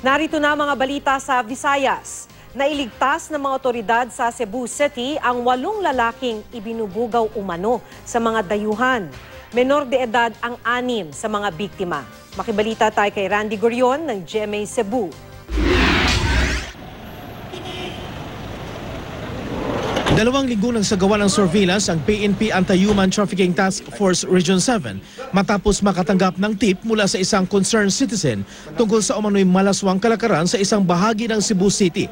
Narito na mga balita sa Visayas. Nailigtas ng mga otoridad sa Cebu City ang walong lalaking ibinubugaw umano sa mga dayuhan. Menor de edad ang anim sa mga biktima. Makibalita tayo kay Randy Gorion ng GMA Cebu. Dalawang linggo nang sagawa ng surveillance ang PNP Anti-Human Trafficking Task Force Region 7 matapos makatanggap ng tip mula sa isang concerned citizen tungkol sa umano'y malaswang kalakaran sa isang bahagi ng Cebu City.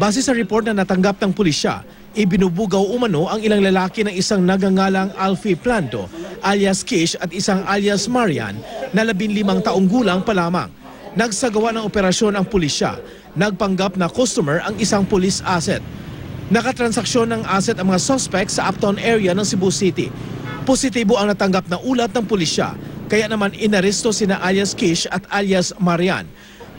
Base sa report na natanggap ng pulisya, ibinubugaw umano ang ilang lalaki ng isang nagangalang Alfie Planto alias Kish at isang alias Marian na labinlimang taong gulang pa lamang. Nagsagawa ng operasyon ang pulisya. Nagpanggap na customer ang isang police asset. Nakatransaksyon ng asset ang mga suspect sa uptown area ng Cebu City. Positibo ang natanggap na ulat ng pulisya, kaya naman inaresto sina alias Kish at alias Marian.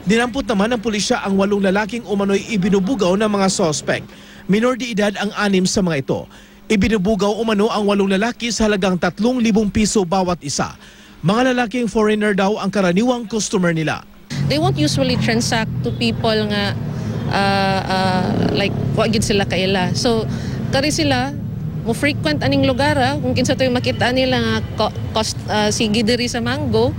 Dinampot naman ng pulisya ang walong lalaking umano'y ibinubugaw ng mga suspect. Minor de edad ang anim sa mga ito. Ibinubugaw umano ang walong lalaki sa halagang 3,000 piso bawat isa. Mga lalaking foreigner daw ang karaniwang customer nila. they won't usually transact to people nga uh, uh, like wa gyud sila kaila so kari sila mo frequent aning lugar ah, kung kinsa toy makita nila nga cost uh, sige diri sa mango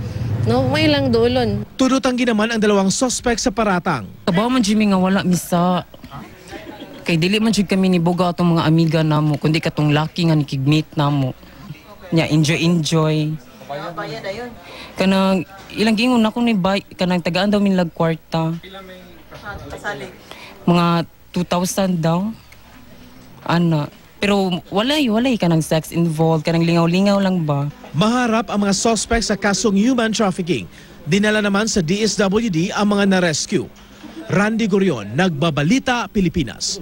no may lang dolon Tudotanggi naman ang dalawang suspect sa paratang. Kabaw man Jimmy nga wala misa. Kay dili man jud kami ni Boga atong mga amiga namo kundi katong laki nga nikigmate namo. Nya enjoy enjoy. Kanang ilang gingon ako ni bay kanang tagaan daw min lag kwarta. Mga 2,000 daw. Ana. Pero walay walay kanang sex involved kanang lingaw-lingaw lang ba. Maharap ang mga suspect sa kasong human trafficking. Dinala naman sa DSWD ang mga na-rescue. Randy Gorion, Nagbabalita, Pilipinas.